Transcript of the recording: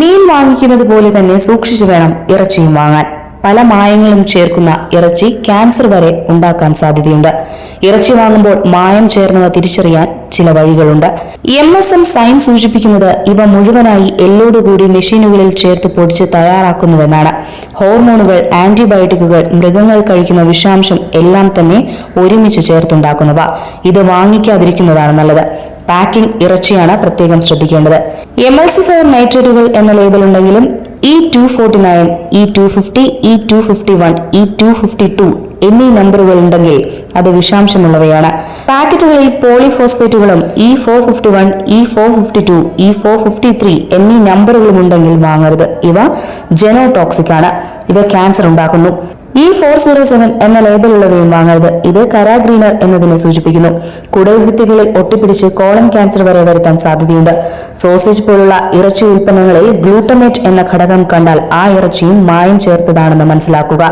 മീൻ വാങ്ങിക്കുന്നത് പോലെ തന്നെ സൂക്ഷിച്ചു വേണം ഇറച്ചിയും വാങ്ങാൻ. പല മായങ്ങളും ചേർക്കുന്ന ഇറച്ചി ക്യാൻസർ വരെ ഉണ്ടാക്കാൻ സാധ്യതയുണ്ട്. ഇറച്ചി വാങ്ങുമ്പോൾ മായം ചേർന്നവ തിരിച്ചറിയാൻ ചില വഴികളുണ്ട്. എം എസ് എം സൈൻ സൂചിപ്പിക്കുന്നത് ഇവ മുഴുവനായി എല്ലോടുകൂടി മെഷീനുകളിൽ ചേർത്ത് പൊടിച്ച് തയ്യാറാക്കുന്നുവെന്നാണ് ഹോർമോണുകൾ ആന്റിബയോട്ടിക്കുകൾ മൃഗങ്ങൾ കഴിക്കുന്ന വിഷാംശം എല്ലാം തന്നെ ഒരുമിച്ച് ചേർത്തുണ്ടാക്കുന്നവ. ഇത് വാങ്ങിക്കാതിരിക്കുന്നതാണ് നല്ലത്. പാക്കിംഗ് ഇറച്ചിയാണ് പ്രത്യേകം ശ്രദ്ധിക്കേണ്ടത്. എമൽസിഫയർ നൈട്രേറ്റുകൾ എന്ന ലേബൽ ഉണ്ടെങ്കിലും E two forty nine E two fifty E two fifty one E two fifty two എന്നീ നമ്പറുകൾ ഉണ്ടെങ്കിൽ അത് വിഷാംശമുള്ളവയാണ്. പാക്കറ്റുകളിൽ പോളിഫോസ്ഫേറ്റുകളും E four fifty one E four fifty two E four fifty three എന്നീ നമ്പറുകളും ഉണ്ടെങ്കിൽ വാങ്ങരുത്. ഇവ ജെനോടോക്സിക് ആണ്. ഇവ ക്യാൻസർ ഉണ്ടാക്കുന്നു. ഇ ഫോർ സീറോ സെവൻ എന്ന ലേബലുള്ളവയും വാങ്ങരുത്. ഇത് കരാഗ്രീനർ എന്നതിനെ സൂചിപ്പിക്കുന്നു. കുടൽ ഭിത്തികളിൽ ഒട്ടിപ്പിടിച്ച് കോളൻ ക്യാൻസർ വരെ വരുത്താൻ സാധ്യതയുണ്ട്. സോസേജ് പോലുള്ള ഇറച്ചി ഉൽപ്പന്നങ്ങളിൽ ഗ്ലൂട്ടമേറ്റ് എന്ന ഘടകം കണ്ടാൽ ആ ഇറച്ചിയും മായം ചേർത്തതാണെന്ന് മനസ്സിലാക്കുക.